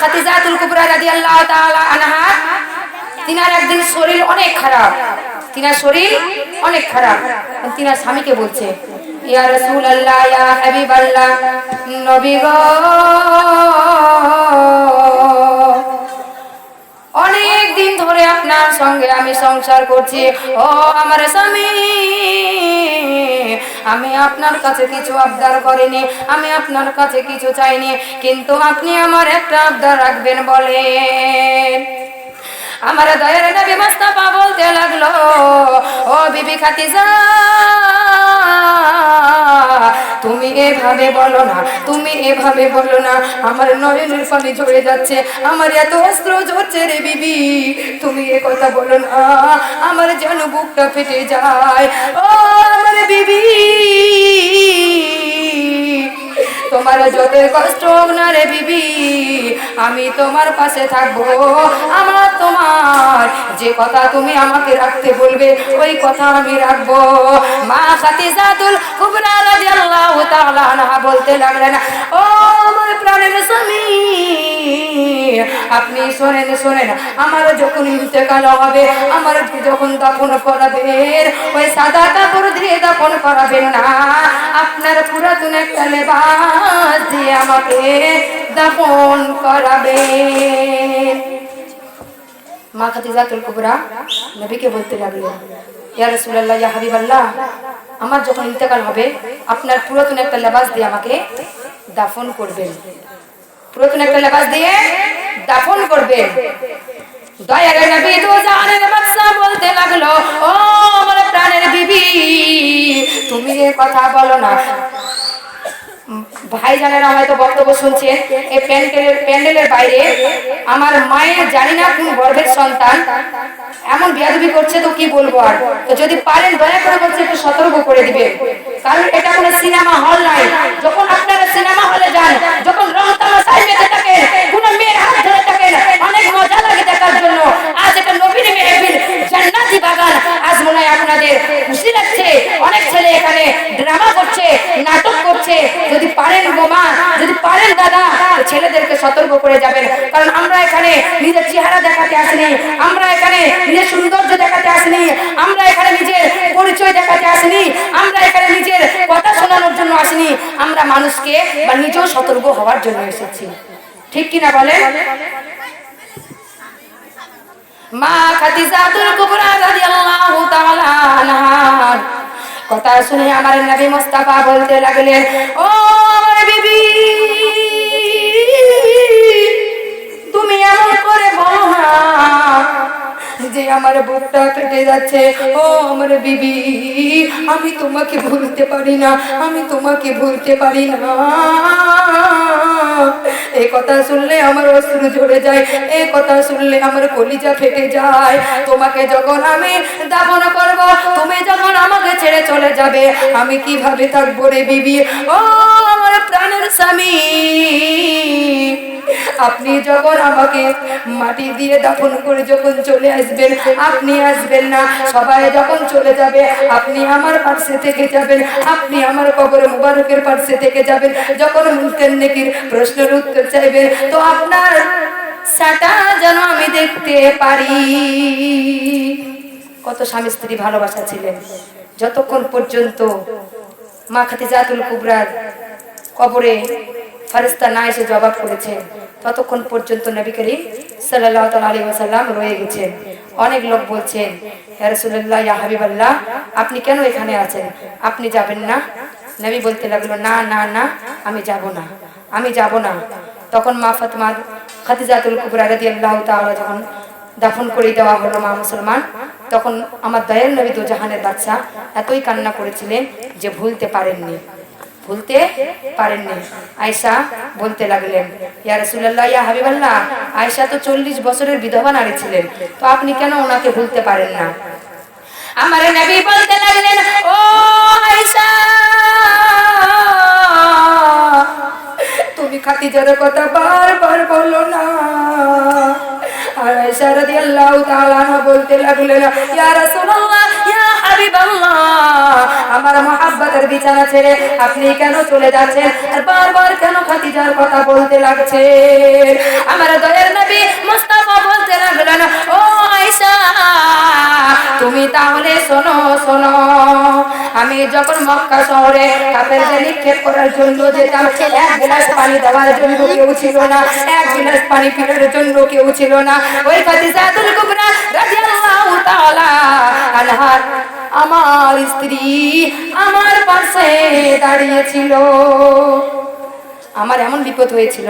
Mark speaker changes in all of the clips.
Speaker 1: খাদিজাতুল কুবরা রাদিয়াল্লাহু তাআলা আনহা, তিনার একদিন শরীর অনেক খারাপ। তিনার শরীর অনেক খারাপ। তিনার স্বামীকে বলছে, ইয়া রাসূলুল্লাহ, ইয়া হাবিবাল্লাহ, নবী গো, অনেক দিন ধরে আপনার সঙ্গে আমি সংসার করছি। ও আমার স্বামী আমি আপনার কাছে কিছু আবদার করিনি, আমি আপনার কাছে কিছু চাইনি, কিন্তু আপনি আমার একটা আবদার রাখবেন বলে আমার দয়ের ব্যবস্থা মাস্তাফা বলতে লাগল, ও বিবি খাতিজা তুমি এভাবে বলো না, তুমি এভাবে বলো না। আমার নয়নের ফলে ঝরে যাচ্ছে, আমার এত অস্ত্র ঝরছে রে বিবি। তুমি এ কথা বলো না, আমার যেন বুকটা ফেটে যায়। ও আমার বিবি তোমার যত কষ্ট হোক না রে বিবি, আমি তোমার পাশে থাকব। আমার তোমার, যে কথা তুমি আমাকে রাখতে বলবে, ওই কথা আমি রাখব। মা খাতিজাতুল কুবরা রাদিয়াল্লাহু তাআলা আনহা বলতে লাগলেন, ও আমার প্রাণের স্বামী, আপনি শোনেন শোনেন, আমার যখন ইন্তেকাল হবে, আমার যখন দাফন করাবেন, ওই সাদা কাপড় দিয়ে দাফন করাবেন না, আপনার পুরাতন একটা লেবাস আমাকে দাফন করাবেন মা খাদিজাতুল কুবরা নবীকে বলতে লাগলেন ইয়া রাসূলুল্লাহ, ইয়া হাবিবাল্লাহ, আমার যখন ইন্তেকাল হবে, আপনার পুরাতন একটা লেবাস দিয়ে আমাকে দাফন করবেন। পুরাতন একটা লেবাস দিয়ে দাফন করবেন। দয়ার নবী তো জানের বাদশা বলতে লাগল, ও আমার প্রাণের বিবি, তুমি এ কথা বলো না। ভাই জানেরা হয়তো বক্তব্য শুনছেন এই প্যান্ডেলের প্যান্ডেলের বাইরে আমার মায়ের জানি না কোন গর্ভের সন্তান, এমন বিয়াদবি করছে তো কি বলব আর? তো যদি পারেন দয়া করে বলছে একটু সতর্ক করে দিবে কারণ এটা কোনো সিনেমা হল নাই। যখন আপনারা সিনেমা হলে যান, যখন রং তামাশায় মেতে থাকেন, কোনো মেয়ের হাত ধরে থাকেন, অনেক মজা লাগে দেখার জন্য। আজ এটা নবীন মেহফিল জান্নাতি বাগান। আজ মনে হয় আপনাদের খুশি লাগছে। অনেক ছেলে এখানে ড্রামা করছে, নাটক করছে। যদি পারেন বোমা। যদি পারেন দাদা ছেলেদেরকে সতর্ক করে যাবেন। কারণ আমরা এখানে নিজের চেহারা দেখাতে আসিনি, আমরা এখানে নিজের সৌন্দর্য দেখাতে আসিনি, আমরা এখানে নিজের পরিচয় দেখাতে আসিনি, আমরা এখানে নিজের কথা শোনানোর জন্য আসিনি, আমরা মানুষকে বা নিজেও সতর্ক হওয়ার জন্য এসেছি। ঠিক কিনা বলেন? মা খাদিজাতুল কুবরা রাদিয়াল্লাহু তাআলা কথা শুনে আমার নবী মুস্তাফা বলতে লাগলেন, ও এমন করে বলো না। যে আমার বুকটা কেটে যাচ্ছে, ও আমার বিবি, আমি তোমাকে ভুলতে পারি না, আমি তোমাকে ভুলতে পারি না। এই কথা শুনলে আমার অশ্রু ঝরে যায় এই কথা শুনলে আমার কলিজা ফেটে যায়। তোমাকে যখন আমি দাপন করব, তুমি যখন আমাকে ছেড়ে চলে যাবে, আমি কীভাবে থাকব রে বিবি? ও আমার প্রাণের স্বামী, আপনি যখন আমাকে মাটি দিয়ে দাফন করে যখন চলে আসবেন আপনি আসবেন না। সবাই যখন চলে যাবে, আপনি আমার পাশে থেকে যাবেন, আপনি আমার কবর মুবারকের পাশে থেকে যাবেন। যখন মুনকের নেকির প্রশ্নের উত্তর চাইবেন, তো আপনার সাটা যেন আমি দেখতে পারি? কত স্বামী স্ত্রী ভালোবাসা ছিলেন। যতক্ষণ পর্যন্ত মা খাতিজাতুল কুবরার কবরে ফারিস্তা না এসে জবাব করেছেন ততক্ষণ পর্যন্ত নবী করিম সাল্লাহ আলী ওয়াসাল্লাম রয়ে গেছেন। অনেক লোক বলছেন রাসূলুল্লাহ, ইয়া হাবিবাল্লাহ, আপনি কেন এখানে আছেন? আপনি যাবেন না? নবী বলতে লাগল, না না না, আমি যাব না, আমি যাব না। তখন মা ফাতেমা খাদিজাতুল কুবরা রাদিয়াল্লাহু তাআলা যখন দাফন করে দেওয়া হলো মা মুসলমান, তখন আমার দয়াল নবী দুজাহানের বাচ্চা এতই কান্না করেছিলেন যে ভুলতে পারেননি। ভুলতে পারেননি। আয়সা বলতে লাগলেন, ইয়া রাসূলুল্লাহ, ইয়া হাবিবাল্লাহ আয়সা তো চল্লিশ বছরের বিধবা নারী ছিলেন, তো আপনি কেন ওনাকে ভুলতে পারেন না? আমার নবী বলতে লাগলেন, ও আয়সা তুমি খাতিজার কথা বারবার বলো না। আর আয়েশা রাদিয়াল্লাহু তাআলা বলতে লাগলেন, ইয়া রাসূলুল্লাহ আমার মহব্বতের বিছানা ছেড়ে আপনি কেন চলে যাচ্ছেন? আর বারবার কেন খাদিজার কথা বলতে লাগছে আমার দয়ের নবী মুস্তাফা বলতে লাগলেন, ও তুমি তাহলে শোনো শোনো। আমি যখন মক্কা শহরে নিক্ষেপ করার জন্য যেতাম, এক গ্লাস পানি দেওয়ার জন্য কেউ ছিল না, এক গ্লাস পানি জন্য কেউ ছিল না। ওই খাদিজাতুল আনহার আমার স্ত্রী আমার পাশে দাঁড়িয়েছিল। আমার এমন বিপদ হয়েছিল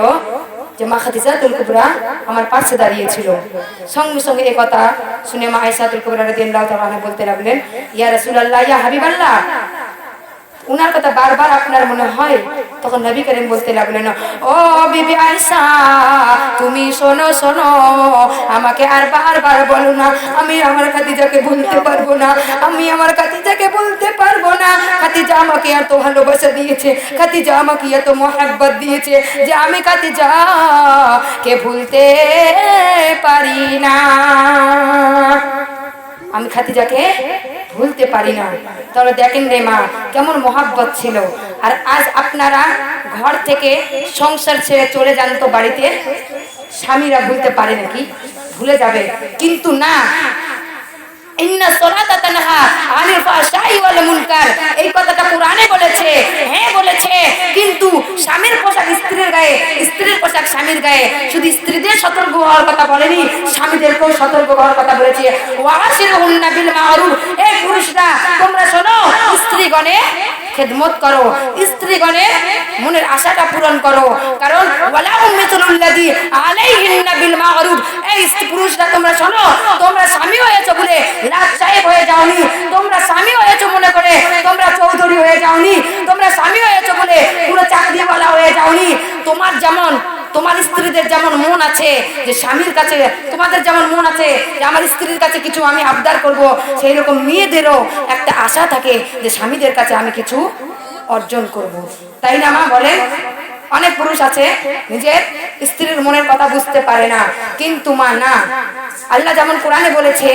Speaker 1: যে মা খাদিজাতুল কুবরা আমার পাশে দাঁড়িয়েছিল। সঙ্গে সঙ্গে একথা কথা শুনে মা আয়সাতুল কুবরা রাদিয়াল্লাহু তাআলা বলতে লাগলেন, ইয়া রাসূলুল্লাহ, ইয়া হাবিবাল্লাহ উনার কথা বারবার আপনার মনে হয়? তখন নবী করিম বলতে লাগলেন, ও বিবি আয়েশা, তুমি শোনো শোনো, আমাকে আর বারবার বলো না। আমি আমার খাদিজাকে বলতে পারব না। আমি আমার খাদিজাকে বলতে পারব না। খাদিজা আমাকে এত ভালোবাসা দিয়েছে। খাদিজা আমাকে এত মহাব্বত দিয়েছে যে আমি খাদিজা কে ভুলতে পারি না। আমি খাতিজাকে ভুলতে পারি না। তাহলে দেখেন রে মা, কেমন মহাব্বত ছিল। আর আজ আপনারা ঘর থেকে সংসার ছেড়ে চলে যান তো বাড়িতে। স্বামীরা ভুলতে পারে নাকি? ভুলে যাবে। কিন্তু না হ্যাঁ বলেছে, কিন্তু স্বামীর পোশাক স্ত্রীর গায়ে, স্ত্রীর পোশাক স্বামীর গায়ে। শুধু স্ত্রীদের সতর্ক হওয়ার কথা বলেনি, স্বামীদেরকেও সতর্ক হওয়ার কথা বলেছে। ওয়াশিরুহুন্না বিল মারুফ। এই পুরুষরা, তোমরা শোনো, স্ত্রীগণে খেদমত করো। স্ত্রীগণের মনের আশাটা পূরণ করো। কারণ বিল এই পুরুষরা, তোমরা তোমরা স্বামী বলে সাহেব হয়ে যাওনি। তোমরা স্বামী হয়েছো মনে করে তোমরা চৌধুরী হয়ে যাওনি। তোমরা স্বামী বলে হয়ে যাওনি। তোমার যেমন তোমার স্ত্রীদের যেমন মন আছে যে স্বামীর কাছে, তোমাদের যেমন মন আছে যে আমার স্ত্রীর কাছে কিছু আমি আবদার করব সেই রকম মেয়েদেরও একটা আশা থাকে যে স্বামীদের কাছে আমি কিছু অর্জন করব। তাই না মা? বলেন। অনেক পুরুষ আছে, নিজের স্ত্রীর মনের কথা বুঝতে পারে না। কিন্তু মা, না। আল্লাহ যেমন কোরআনে বলেছে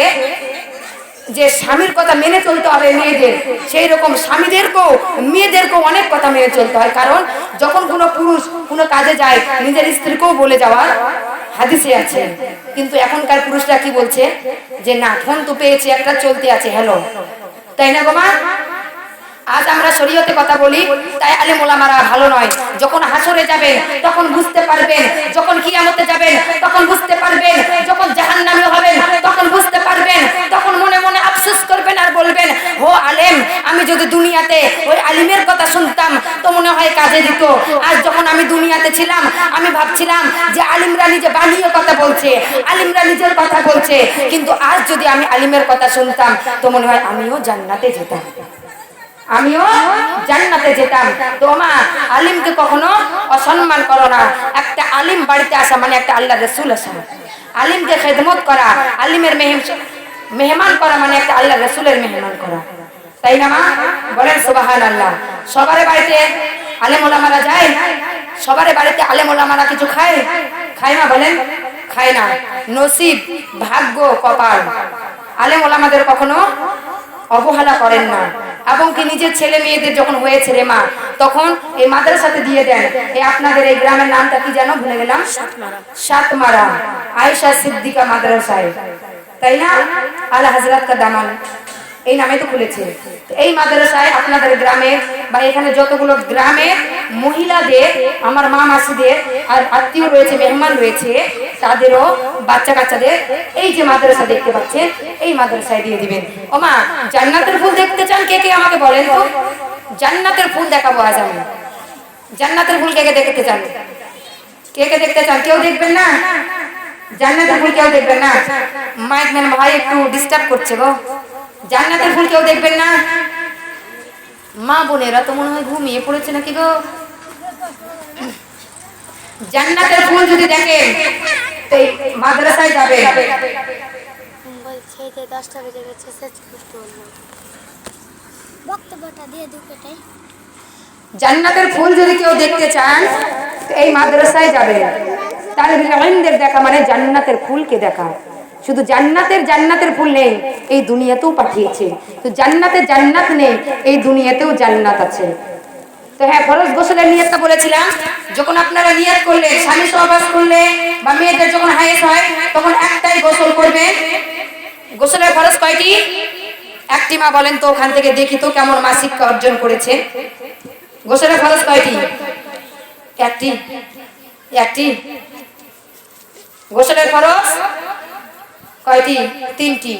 Speaker 1: যে স্বামীর কথা মেনে চলতে হবে মেয়েদের। সেই রকম স্বামীদেরকেও, মেয়েদেরকেও অনেক কথা মেনে চলতে হয়। কারণ যখন কোনো পুরুষ কোনো কাজে যায়, নিজের স্ত্রীকেও বলে যাওয়ার হাদিসে আছে। কিন্তু এখনকার পুরুষরা কি বলছে? যে না, ফোন তো পেয়েছে, একটা চলতে আছে, হ্যালো। তাই না গোমা আজ আমরা শরীয়তে কথা বলি, তাই আলে মোলামারা ভালো নয়। যখন হাসরে যাবেন, তখন বুঝতে পারবেন, যখন কিয়ামতে যাবেন, তখন বুঝতে পারবেন, যখন জাহান্নামে হবেন, তখন বুঝতে পারবেন, তখন মনে মনে আফসোস করবেন আর বলবেন, হো আলেম, আমি যদি দুনিয়াতে ওই আলিমের কথা শুনতাম, তো মনে হয় কাজে দিত। আর যখন আমি দুনিয়াতে ছিলাম, আমি ভাবছিলাম যে আলিমরা নিজে বানিয়ে কথা বলছে, আলিমরা নিজের কথা বলছে, কিন্তু আজ যদি আমি আলিমের কথা শুনতাম, তো মনে হয় আমিও জান্নাতে যেতাম। আমিও জান্নাতে যেতাম। তোমা আলিমকে কখনো অসম্মান করো না। একটা আলিম বাড়িতে আসা মানে একটা আল্লাহ রসুল আসা আলিমকে খেদমত করা, আলিমের মেহম মেহমান করা মানে একটা আল্লাহ রসুলের মেহমান করা। তাই না মা? বলেন সুবাহান আল্লাহ সবার বাড়িতে আলেম ওলামারা যায়? সবার বাড়িতে আলেম ওলামারা কিছু খায়? খায় না বলেন, খায় না। নসিব, ভাগ্য, কপাল। আলেম ওলামাদের কখনো অবহেলা করেন না। এবং কি নিজের ছেলে মেয়েদের যখন হয়েছে রে মা, তখন এই মাদ্রাসাতে দিয়ে দেন। এই আপনাদের এই গ্রামের নামটা কি যেন ভুলে গেলাম? সাতমারা। আয়েশা সিদ্দিকা মাদ্রাসায়। তাই না? আল্লাহ হাজরাত কা দামান। এই নামে তো খুলেছে। এই মাদ্রাসায় আপনাদের গ্রামে বা এখানে যতগুলো গ্রামে মহিলাদের, আমার মা মাসিদের আর আত্মীয় রয়েছে, মেহমান রয়েছে, তাদেরও বাচ্চা কাচ্চাদের এই যে মাদ্রাসা দেখতে পাচ্ছেন, এই মাদ্রাসায় দিয়ে দিবেন। ও মা জান্নাতের ফুল দেখতে চান কে কে আমাকে বলেন তো? জান্নাতের ফুল দেখাবো আজ আমি। জান্নাতের ফুল কে কে দেখতে চান? কে কে দেখতে চান? কেউ দেখবেন না? জান্নাতের ফুল কেউ দেখবেন না? মাইক ম্যান ভাই একটু ডিস্টার্ব করছে গো। জান্নাতের ফুল কেউ দেখবেন না। মা বোনেরা তো মনে হয় ঘুমিয়ে পড়েছে নাকি গো? জান্নাতের ফুল যদি দেখেন তো মাদ্রাসায় যাবে
Speaker 2: দশটা বেজে গেছে বক্তব্যটা দিয়ে দুটোটাই
Speaker 1: জান্নাতের ফুল যদি কেউ দেখতে চান এই মাদ্রাসায় যাবে তাহলে দেখা মানে জান্নাতের ফুলকে দেখা। শুধু জান্নাতের জান্নাতের ফুল নেই, এই দুনিয়াতেও পাঠিয়েছে। তো জান্নাতে জান্নাত নেই, এই দুনিয়াতেও জান্নাত আছে। তো হ্যাঁ ফরজ গোসলের নিয়তটা বলেছিলাম, যখন আপনারা নিয়ত করলে স্বামী সহবাস করলে বা মেয়েদের যখন হায়েস হয়, তখন একটাই গোসল করবে গোসলের ফরজ কয়টি? একটি মা বলেন তো, ওখান থেকে দেখি তো কেমন মা শিক্ষা অর্জন করেছে। গোসলের ফরজ কয়টি? একটি। একটি। গোসলের ফরজ কয়টি? তিনটি।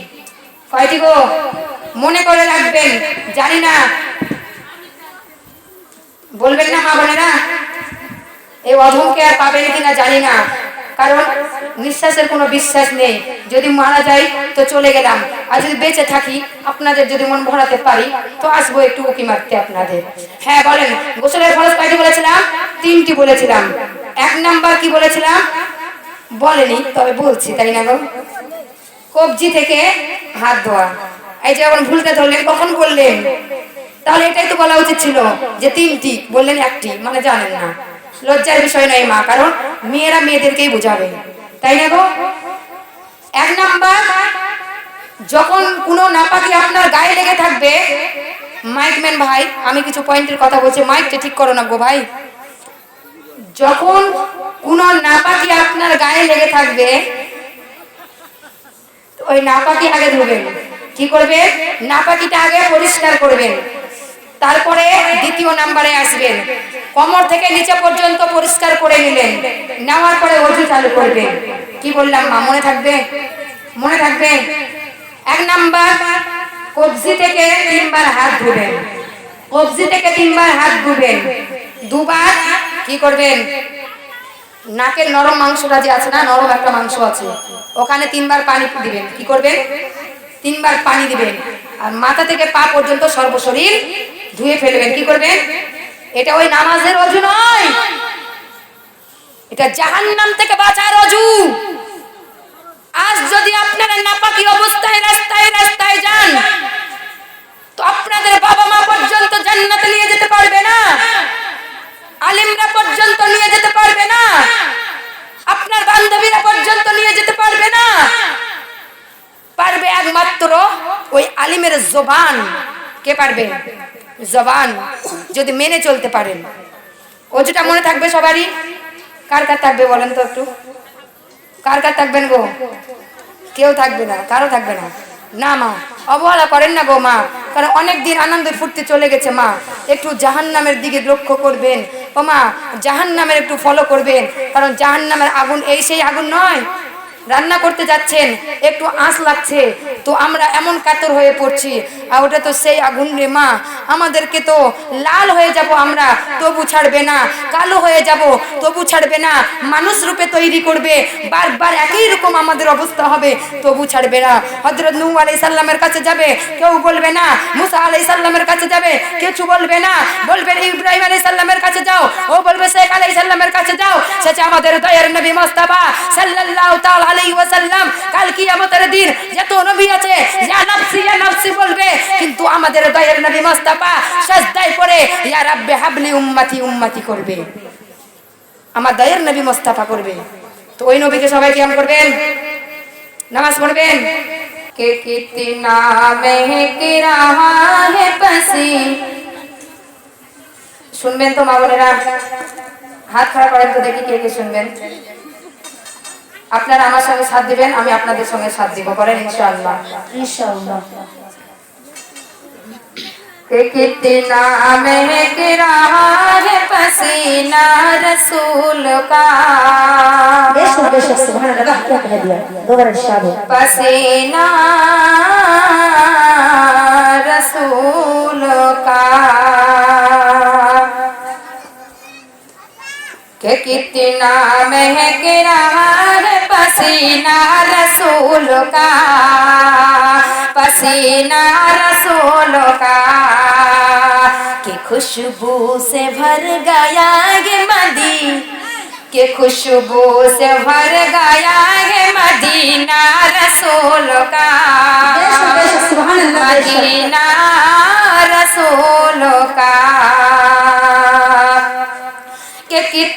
Speaker 1: কয়টি গো? মনে করে রাখবেন, জানি না। বলবেন না মা বোনেরা এই অধমকে আর পাবেন কিনা জানি না। কারণ নিঃশ্বাসের কোনো বিশ্বাস নেই। যদি মারা যাই, তো চলে গেলাম। আর যদি বেঁচে থাকি, আপনাদের যদি মন ভরাতে পারি, তো আসব একটু উকি মারতে আপনাদের। হ্যাঁ বলেন, গোসলের ফরজ কয়টি বলেছিলাম? তিনটি বলেছিলাম। এক নাম্বার কি বলেছিলাম? বলেনি, তবে বলছি, তাই না গো? কবজি থেকে হাত ধোয়া। এই যে এখন ভুলতে ধরলেন, কখন বললেন তাহলে এটাই তো বলা উচিত ছিল যে তিনটি, বললেন একটি মানে জানেন না। লজ্জার বিষয় নয় মা, কারণ মেয়েরা মেয়েদেরকেই বোঝাবে। তাই না গো? এক নাম্বার, যখন কোনো নাপাকি আপনার গায়ে লেগে থাকবে মাইকম্যান ভাই, আমি কিছু পয়েন্টের কথা বলছি, মাইকটা ঠিক করো না গো ভাই। যখন কোনো নাপাকি আপনার গায়ে লেগে থাকবে ওই নাপাকি আগে ধুবেন। কি করবেন? নাপাকিটা আগে পরিষ্কার করবেন। তারপরে দ্বিতীয় নাম্বারে আসবেন। কোমর থেকে নিচে পর্যন্ত পরিষ্কার করে নিলেন। নেওয়ার পরে অজু চালু করবেন। কি বললাম মা, মনে থাকবে? মনে থাকবে? এক নাম্বার, কবজি থেকে তিনবার হাত ধুবেন। কবজি থেকে তিনবার হাত ধুবেন। দুবার কি করবেন? নাকের নরম মাংসটা যে আছে না, নরম একটা মাংস আছে, ওখানে তিনবার পানি দিবেন। কি করবেন? তিনবার পানি দিবেন। আর মাথা থেকে পা পর্যন্ত সর্বশরীর ধুয়ে ফেলবেন। কি করবেন? এটা ওই নামাজের অজু নয়। এটা জাহান্নাম থেকে বাঁচার অজু। আজ যদি আপনারা নাপাকি অবস্থায়, রাস্তায় রাস্তায় যান, তো আপনাদের বাবা মা পর্যন্ত জান্নাতে নিয়ে যেতে পারবে না। আলিমরা পর্যন্ত নিয়ে যেতে পারবে না। আপনার বান্ধবীরা পর্যন্ত নিয়ে যেতে পারবে না। পারবে একমাত্র ওই আলিমের জবান। কে পারবে? জবান। যদি মেনে চলতে পারেন। অজুটা মনে থাকবে সবারই? কার কার থাকবে বলেন তো একটু? কার কার থাকবেন গো? কেউ থাকবে না কারও থাকবে না। না, মা। অবহেলা করেন না গো, মা। কারণ অনেক দিন আনন্দ ফুর্তি চলে গেছে, মা। একটু জাহান নামের দিকে লক্ষ্য করবেন। ও মা জাহান নামের একটু ফলো করবেন। কারণ জাহান নামের আগুন এই সেই আগুন নয়। রান্না করতে যাচ্ছেন, একটু আঁচ লাগছে। তো আমরা এমন কাতর হয়ে পড়ছি। আর ওটা তো সেই আগুন রে মা। আমাদেরকে তো লাল হয়ে যাব আমরা, তবু ছাড়বে না। কালো হয়ে যাব, তবু ছাড়বে না। মানুষ রূপে তৈরি করবে। বারবার একই রকম আমাদের অবস্থা হবে, তবু ছাড়বে না। হজরত নূহ আলাই সাল্লামের কাছে যাবে, কেউ বলবে না। মুসা আলাই সাল্লামের কাছে যাবে, কিছু বলবে না। বলবে, ইব্রাহিম আলাই সাল্লামের কাছে যাও। ও বলবে, শেখ আলাই সাল্লামের কাছে যাও। সেটা আমাদের দয়ার নবী মোস্তাফা সাল্লাল্লাহু তাআলা আলাইহি ওয়াসাল্লাম কাল কিয়ামতের দিন যত নবী আছে ইয়া নাফসি ইয়া নাফসি বলবে কিন্তু আমাদের দয়ার নবী মোস্তাফা সাজদায় পড়ে ইয়া রাব্বে হাবলি উম্মতি উম্মতি করবে। আমার দয়ার নবী মোস্তাফা করবে। তো ওই নবীকে সবাই কেমন করবেন? নামাজ পড়বেন? কে কিতনা মেহক রাহা হে পসি? শুনবেন তো মা বোনেরা? হাত খাড়া করেন তো দেখি কে কে শুনবেন। আপনারা আমার সঙ্গে সাথ দিবেন আমি আপনাদের সঙ্গে সাথ দিব করেন ইনশাআল্লাহ
Speaker 2: ইনশাআল্লাহ
Speaker 1: कि कितना महक रहा है पसीना रसूल का
Speaker 2: बेशक बेशक सुभान अल्लाह क्या कह दिया दोबारा इरशाद हो
Speaker 1: पसीना रसूल का कि कितना महक रहा है पसीना रसूल का। पसीना रसूल का। कि खुशबू से भर गया ये मदी के खुशबू से भर गया है मदीना रसूल का। मदीना रसूल का।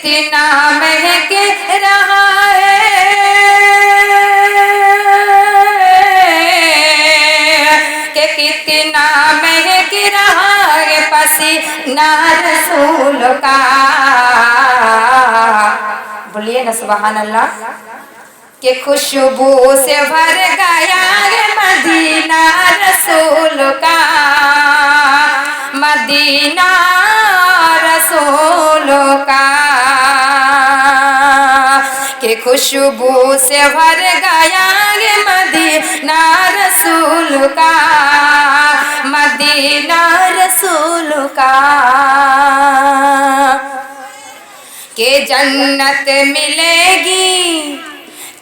Speaker 1: कितना महक रहा है। के कितना महक रहा है पसीना रसूल का। बोलिए ना सुबहान अल्लाह के खुशबू से भर गया है मदीना रसूल का। मदीना रसूल का कि खुशबू से भर गया है मदीना रसूल का मदीना रसूल का के जन्नत मिलेगी,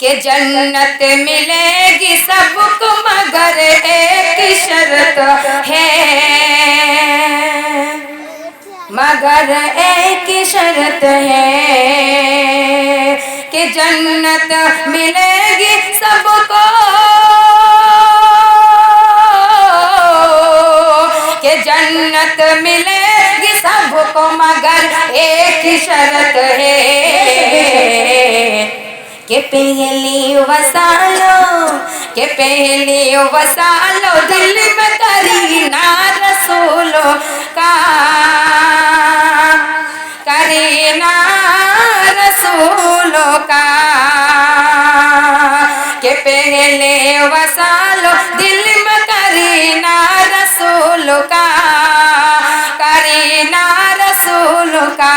Speaker 1: के जन्नत मिलेगी सबको मगर एक शर्त है। मगर एक शर्त है कि जन्नत मिलेगी सबको। कि जन्नत मिलेगी सबको, मगर एक शर्त है कि पहली वसालो, कि पहली वसालो दिल में करीना रसूलों का। करीना रसूलों का कि पहले वसालो दिल में करीना रसूल का करीना रसूल का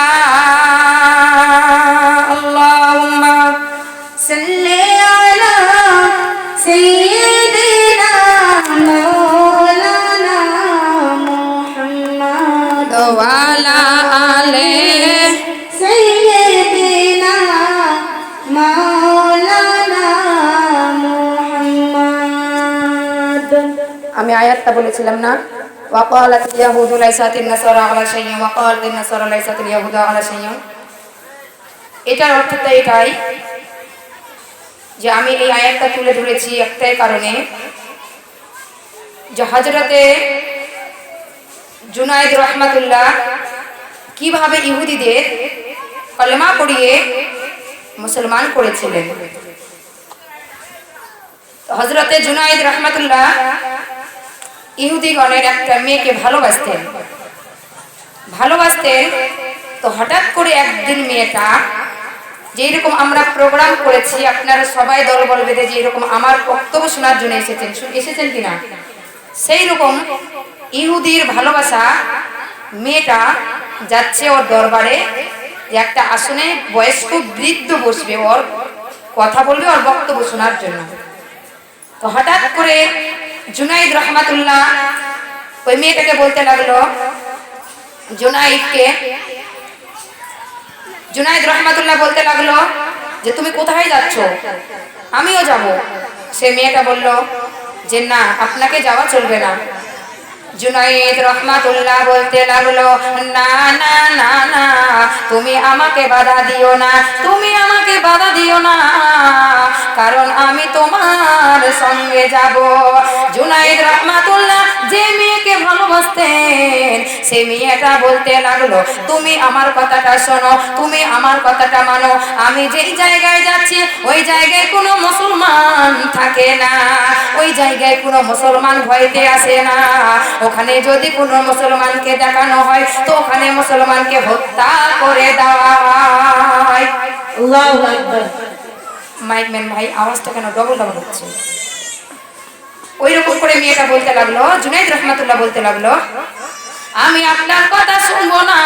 Speaker 1: বলেছিলাম না? এটাই যে আমি এই তুলে ধরেছি কারণে যে হজরতে জুনাইদ রহমাতুল্লাহ কীভাবে ইহুদিদের কলেমা পড়িয়ে মুসলমান করেছিলেন। হজরতে জুনাইদ রহমাতুল্লাহ ইহুদিগণের একটা মেয়েকে ভালোবাসতেন। ভালোবাসতেন তো হঠাৎ করে একদিন মেয়েটা যেরকম আমরা প্রোগ্রাম করেছি, আপনারা সবাই দল বল বেঁধে যে এরকম আমার বক্তব্য শোনার জন্য এসেছেন। এসেছেন কিনা? সেই রকম ইহুদির ভালোবাসা মেয়েটা যাচ্ছে ওর দরবারে, যে একটা আসনে বয়স্ক বৃদ্ধ বসবে, ওর কথা বলবে, ওর বক্তব্য শোনার জন্য। তো হঠাৎ করে জুনাইদ রহমাতুল্লাহ, ওই মেয়েটাকে বলতে লাগল, জুনাইদকে। জুনাইদ রহমাতুল্লাহ বলতে লাগল যে, তুমি কোথায় যাচ্ছ? আমিও যাব। সে মেয়েটা বলল যে, না, আপনাকে যাওয়া চলবে না। জুনাইদ রহমাতুল্লাহ বলতে লাগল, না না না না, তুমি আমাকে বাধা দিও না, তুমি আমাকে বাধা দিও না, কারণ আমি তোমার সঙ্গে যাব। জুনাইদ রহমাতুল্লাহ যে মেয়েকে ভালোবাসতেন সে মেয়েটা বলতে লাগল তুমি আমার কথাটা শোনো তুমি আমার কথাটা মানো। আমি যেই জায়গায় যাচ্ছি ওই জায়গায় কোনো মুসলমান থাকে না। ওই জায়গায় কোনো মুসলমান ভয়তে আসে না। ওখানে যদি কোনো মুসলমানকে দেখানো হয় তো ওখানে মুসলমানকে হত্যা করে দেওয়া হয়।
Speaker 2: আকবার।
Speaker 1: মাইকম্যান ভাই আওয়াজটা কেন ডবল ডবল হচ্ছে? ওই রকম করে মেয়েটা বলতে লাগল, জুনাইদ রহমাতুল্লাহ বলতে লাগল, আমি আপনার কথা শুনব না।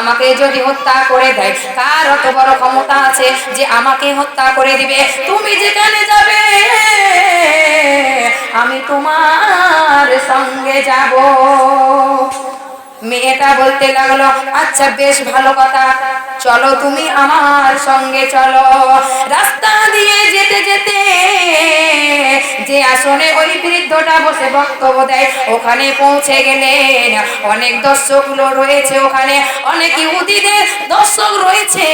Speaker 1: আমাকে যদি হত্যা করে দেয় কার অত বড় ক্ষমতা আছে যে আমাকে হত্যা করে দিবে। তুমি যেখানে যাবে, আমি তোমার সঙ্গে যাব। মেয়েটা বলতে লাগল আচ্ছা বেশ, ভালো কথা। চলো তুমি আমার সঙ্গে চলো। রাস্তা দিয়ে যেতে যেতে যে আসনে ওই বৃদ্ধটা বসে বক্তব্য দেয়, ওখানে পৌঁছে গেলেন। অনেক দর্শকগুলো রয়েছে ওখানে, অনেক ইহুদিদের দর্শক রয়েছে।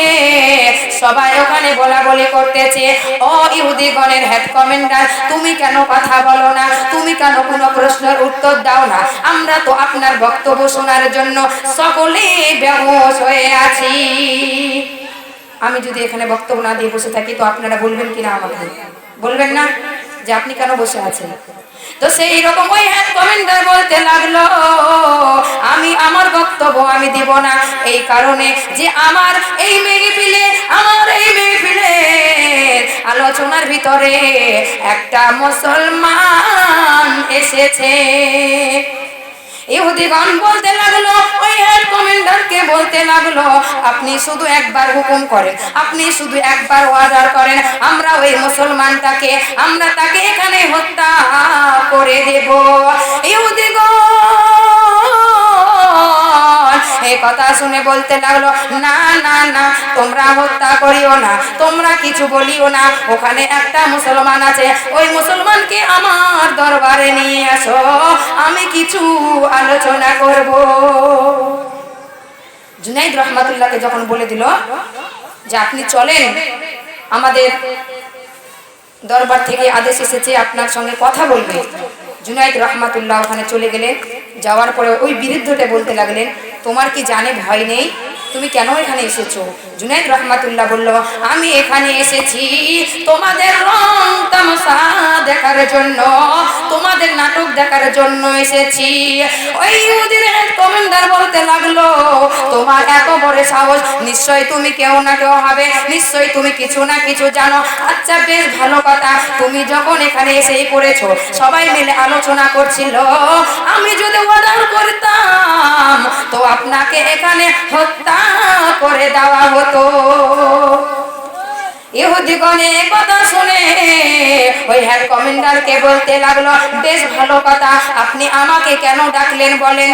Speaker 1: সবাই ওখানে বলা বলি করতেছে, ও ইহুদিগণের হেড কমেন্ডার তুমি কেন কথা বলো না? তুমি কেন কোনো প্রশ্নের উত্তর দাও না? আমরা তো আপনার বক্তব্য শোনার জন্য সকলে বেহোশ হয়ে আছি। আমি যদি এখানে বক্তব্য না দিয়ে বসে থাকি, তো আপনারা বলবেন কিনা আমাকে? বলবেন না? যে আপনি কেন বসে আছেন? তো সেই রকম ওই হ্যাঁ কমেন্টার বলতে লাগল, আমি আমার বক্তব্য আমি দিব না। এই কারণে যে আমার এই মেহফিলে, আমার এই মেহফিলে আলোচনার ভিতরে একটা মুসলমান এসেছে। ইহুদিগণ বলতে লাগল, ওই হেড কমান্ডারকে বলতে লাগল, আপনি শুধু একবার হুকুম করেন, আপনি শুধু একবার ওয়াজার করেন, আমরা ওই মুসলমানটাকে, আমরা তাকে এখানে হত্যা করে দেব। ইহুদিগণ এই কথা শুনে বলতে লাগল, না না না, তোমরা হত্যা করিও না, তোমরা কিছু বলিও না। ওখানে একটা মুসলমান আছে, ওই মুসলমানকে আমার দরবারে নিয়ে আসো, আমি কিছু আলোচনা করব। জুনাইদ রহমাতুল্লাহকে যখন বলে দিল যে, আপনি চলেন, আমাদের দরবার থেকে আদেশ এসেছে, আপনার সঙ্গে কথা বলবে। জুনাইদ রহমাতুল্লাহ ওখানে চলে গেলেন। যাওয়ার পরে ওই বিরুদ্ধটা বলতে লাগলেন, তোমার কি জানে ভয় নেই? তুমি কেন এখানে এসেছ? জুনাইদ রহমাতুল্লাহ বলল, আমি এখানে এসেছি তোমাদের রং তামাশা দেখার জন্য, তোমাদের নাটক দেখার জন্য এসেছি। ওই লাগল, তোমার এত বড় সাহস নিশ্চয় তুমি কেউ না কেউ হবে নিশ্চয় তুমি কিছু না কিছু জানো। আচ্ছা বেশ, ভালো কথা। তুমি যখন এখানে এসেই পড়েছো, সবাই মিলে আলোচনা করছিল। আমি যদি অর্ডার করতাম, তো আপনাকে এখানে হত্যা করে দেওয়া হতো। ইহুদিগণে কথা শুনে ওই হেড কমান্ডারকে বলতে লাগল, বেশ ভালো কথা, আপনি আমাকে কেন ডাকলেন বলেন?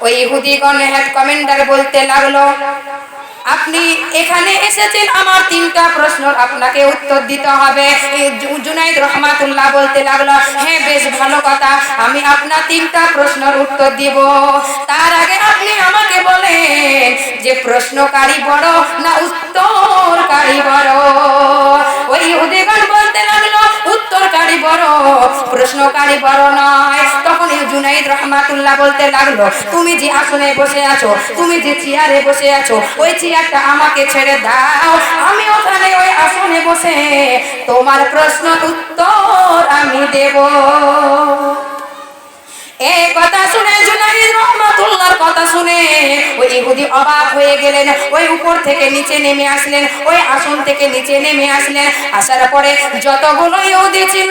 Speaker 1: ওই ইহুদিগণ হেড কমান্ডার বলতে লাগল আপনি এখানে এসেছেন, আমার তিনটা প্রশ্ন আপনাকে উত্তর দিতে হবে। জুনাইদ রহমাতুল্লাহ বলতে লাগল হ্যাঁ বেশ ভালো কথা, আমি আপনার তিনটা প্রশ্নর উত্তর দিব। তার আগে আপনি আমাকে বলেন যে প্রশ্নকারী বড় না উত্তরকারী বড়? প্রশ্নকারী বড় নয়। তখন জুনাইদ রহমাতুল্লাহ বলতে লাগল, তুমি যে আসনে বসে আছো, তুমি যে চেয়ারে বসে আছো, ওই চেয়ারটা আমাকে ছেড়ে দাও। আমি ওখানে ওই আসনে বসে তোমার প্রশ্ন উত্তর আমি দেব। এই কথা শুনে জুনাইদ রহমাতুল্লাহর কথা শুনে ওই ইহুদি অবাক হয়ে গেলেন। ওই উপর থেকে নিচে নেমে আসলেন, ওই আসন থেকে নিচে নেমে আসলেন। আসার পরে যতগুলো ইহুদি ছিল,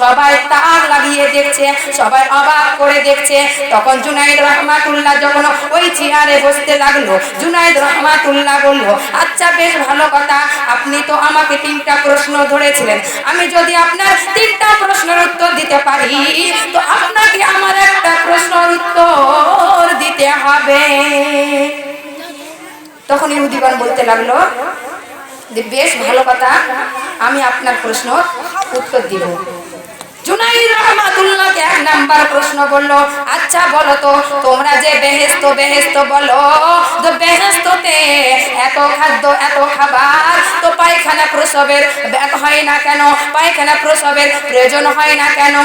Speaker 1: সবাই তার লাগিয়ে দেখছে, সবাই অবাক করে দেখছে। তখন জুনাইদ রহমাতুল্লাহ যখন ওই চেয়ারে বসতে লাগল, জুনাইদ রহমাতুল্লাহ বলল আচ্ছা বেশ ভালো কথা, আপনি তো আমাকে তিনটা প্রশ্ন ধরেছিলেন। আমি যদি আপনার তিনটা প্রশ্নের উত্তর দিতে পারি তো আপনাকে আমার একটা প্রশ্নের উত্তর দিতে হবে। তখন ইহুদিগণ বলতে লাগল, যে বেশ ভালো কথা, আমি আপনার প্রশ্ন উত্তর দিব। প্রশ্ন আচ্ছা বলো তো, তোমরা যে বলো, তো এত খাদ্য, এত খাবার তো পায়খানা প্রসবের হয় না কেন? পায়খানা প্রসবের প্রয়োজন হয় না কেন?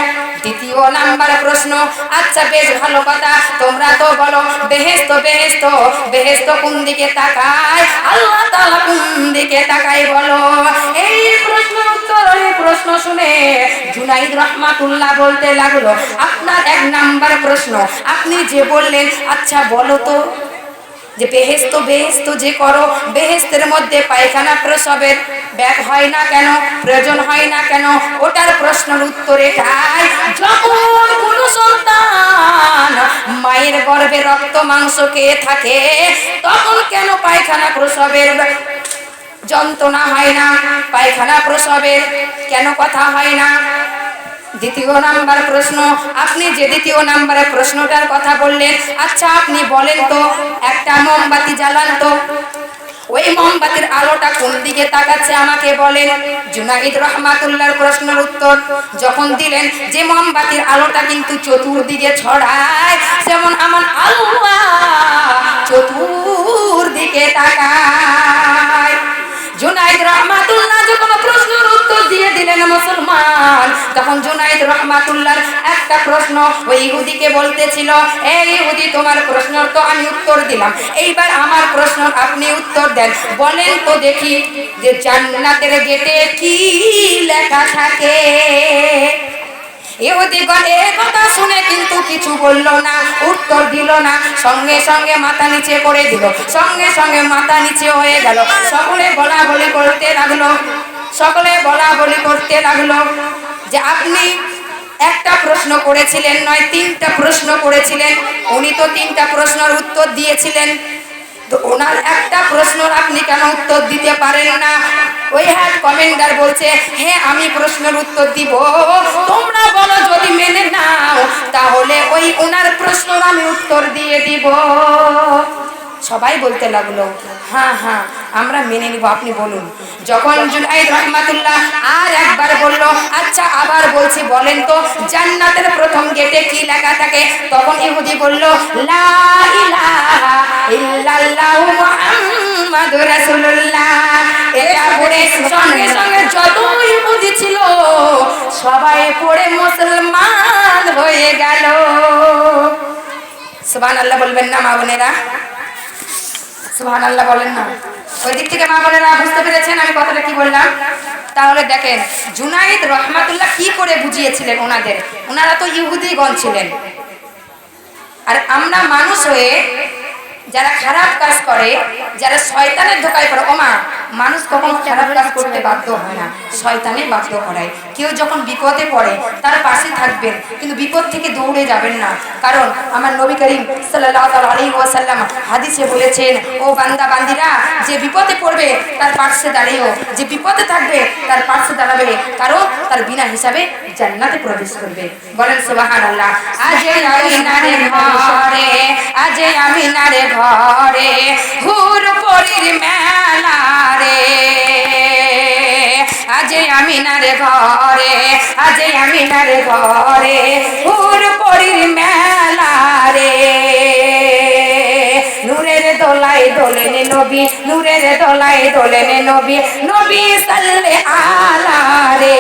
Speaker 1: দ্বিতীয় নাম্বার প্রশ্ন আচ্ছা বেশ, ভালো কথা, তোমরা তো বলো বেহেস্ত বেহেস্ত বেহেস্ত কোন দিকে তাকায়? আল্লাহ তাআলা কোন দিকে তাকায় বলো? এই প্রশ্ন উত্তর প্রশ্ন শুনে জুনাইদ রহমাতুল্লাহ বলতে লাগল? আপনার এক নাম্বার প্রশ্ন। আপনি যে বললেন আচ্ছা বলো তো। যে বেহেস্ত বেহেস্ত যে করো বেহেস্তের মধ্যে পায়খানা প্রসবের ব্যাগ হয় না কেন? প্রয়োজন হয় না কেন? ওটার প্রশ্নের উত্তরে খায় যখন কোনো সন্তান মায়ের গর্ভে রক্ত, মাংস খেয়ে থাকে, তখন কেন পায়খানা প্রসবের যন্ত্রণা হয় না? পায়খানা প্রসবের কেন কথা হয় না? দ্বিতীয় নাম্বার প্রশ্ন, আপনি যে দ্বিতীয় নাম্বারে প্রশ্নটার কথা বললেন আচ্ছা আপনি বলেন তো, একটা মোমবাতি জ্বালান তো। ওই মোমবাতির আলোটা কোন দিকে তাকাচ্ছে আমাকে বলেন। জুনাইদ রহমাতুল্লাহর প্রশ্নের উত্তর, যখন দিলেন যে মোমবাতির আলোটা কিন্তু চতুর্দিকে ছড়ায়, যেমন আমার আল্লাহ চতুর্দিকে তাকায়। জুনাইদ রহমাতুল্লাহ যখন প্রশ্নের উত্তর দিয়ে দিলেন মুসলমান, তখন জুনাইদ রহমাতুল্লাহ একটা প্রশ্ন ওই ইহুদিকে বলতেছিল এই ইহুদি, তোমার প্রশ্নের তো আমি উত্তর দিলাম। এইবার আমার প্রশ্ন আপনি উত্তর দেন। বলেন তো দেখি যে জান্নাতের গেটে কি লেখা থাকে? ইহুদিগণ এ কথা শুনে কিন্তু কিছু বলল না, উত্তর দিল না। সঙ্গে সঙ্গে মাথা নিচে করে দিল। সঙ্গে সঙ্গে মাথা নিচে হয়ে গেল। সকলে বলা বলি করতে লাগল। সকলে বলা বলি করতে লাগল যে আপনি একটা প্রশ্ন করেছিলেন, নয়, তিনটা প্রশ্ন করেছিলেন। উনি তো তিনটা প্রশ্নের উত্তর দিয়েছিলেন। তো ওনার একটা প্রশ্ন আপনি কেন উত্তর দিতে পারেন না? ওই হ্যাঁ কমেন্টার বলছে হ্যাঁ আমি প্রশ্নের উত্তর দিব। তোমরা বলো যদি মেনে নাও, তাহলে ওই ওনার প্রশ্ন আমি উত্তর দিয়ে দিব। সবাই বলতে লাগল হ্যাঁ হ্যাঁ আমরা মেনে নিব, আপনি বলুন। যখন জুনাইদ রহমাতুল্লাহ আর একবার বলল আচ্ছা আবার বলছি, বলেন তো, জান্নাতের প্রথম গেটে কি লেখা থাকে? তখন ইহুদি বলল, লা ইলাহা ইল্লাল্লাহু মুহাম্মাদুর রাসূলুল্লাহ। এটা পড়ে সঙ্গে সঙ্গে যত ইহুদি ছিল, সবাই পড়ে মুসলমান হয়ে গেল। সুবহানাল্লাহ বলবেন না, মা বোনেরা। সুবহান আল্লাহ বলেন না। ওই দিক থেকে মা বোনেরা বুঝতে পেরেছেন আমি কথাটা কি বললাম? তাহলে দেখেন, জুনাইদ রহমাতুল্লাহ কি করে বুঝিয়েছিলেন ওনাদের? ওনারা তো ইহুদিগণ ছিলেন। আর আমরা মানুষ হয়ে যারা খারাপ কাজ করে যারা শয়তানের ধোকায় পড়ে ওমা মানুষ কখন খারাপ কাজ করতে বাধ্য হয় না শয়তানে বাধ্য করায়। কেউ যখন বিপদে পড়ে তার পাশে থাকবেন কিন্তু বিপদ থেকে দৌড়ে যাবেন না। কারণ আমার নবী করিম সাল্লাল্লাহু আলাইহি ওয়াসাল্লাম হাদিসে বলেছেন ও বান্দা বান্দিরা যে বিপদে পড়বে তার পাশে দাঁড়িয়েও যে বিপদে থাকবে তার পাশে দাঁড়াবে। কারণ তার বিনা হিসাবে জান্নাতে প্রবেশ করবে। বলেন, সুবহানাল্লাহ। আজ আমি নারে ঘরে, আজ আমি নারে ঘরে হুর পরির মেলা রে। আজ আমি নারে ঘরে, আজ আমি নারে ঘরে হুর পরির মেলা রে। দোলাই দোলেন নবী নূরের দোলাই দোলেন নবী। নবী সাল্লে আলা রে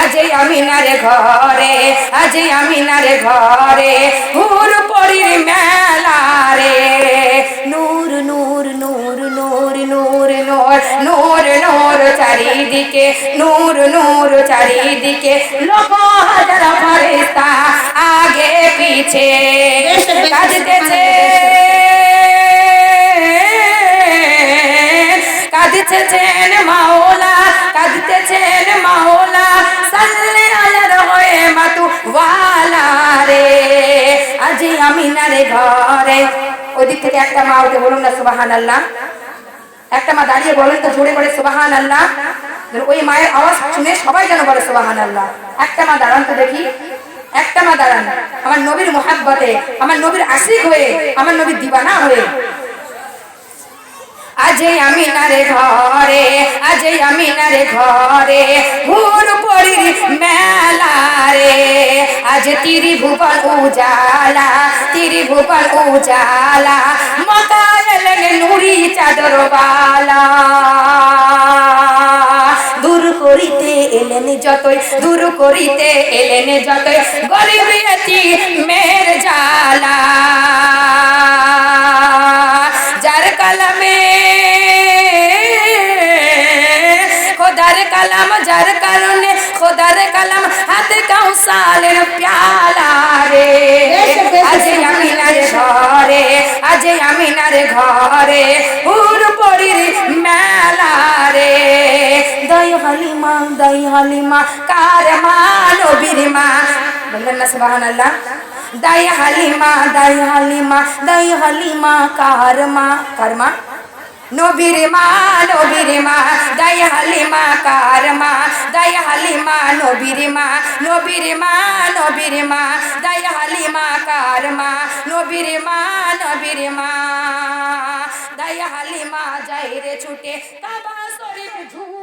Speaker 1: আজ আমি নারে ঘরে আজ আমি নারে ঘরে হুর পরির মেলা রে। নূর নূর নূর নূর নূর নূর নূর নূর চারিদিকে নূর নূর চারিদিকে। লোক হাজার ফেরেশতা আগে পিছে কাঁদতেছে। কাঁদতেছেন মাওলা কাঁদতেছেন মাওলা, সাল্লে আলার হয়ে মাতু ওয়ালা রে। আজি আমি না রে ঘরে। ওদিক থেকে একটা মা উঠে বলুন না সুবাহান আল্লাহ একটা মা দাঁড়িয়ে বলেন তো জোরে করে সুবাহান আল্লাহ ওই মায়ের আওয়াজ শুনে সবাই যেন বলে সুবাহান আল্লাহ একটা মা দাঁড়ান তো দেখি। একটা মা দাঁড়ান। আমার নবীর মোহাব্বতে, আমার নবীর আশিক হয়ে, আমার নবীর দিবানা হয়ে। আজ আমি নারে ঘরে আজ আমি নারে ঘরে, ভোর পরির মেলা রে আজ তিরি ভুবন উজালা তিরি ভুবন উজালা মকা এলেন নুরি চাদর বালা। দূর করিতে এলেন যতই, দূর করিতে এলেন যতই, গরিব মের চাঁদ কাউসালের প্যালা রে আজ আমিনার ঘরে আজ আমিনার ঘরে হুর পরির মেলা রে দয় হালিমা দয় হালিমা কার মা নবীর মা বললেন না সুবাহান আল্লাহ দায় হালিমা দায় হালিমা দায় হালিমা কার মা কার মা নবীর মা নবীর মা দাই হালিমা কারমা দাই হালিমা নবীর মা নবীর মা নবীর মা দাই হালিমা কারমা নবীর মা নবীর মা দাই হালিমা যাই রে ছুটে কাবা শরীফ ঝু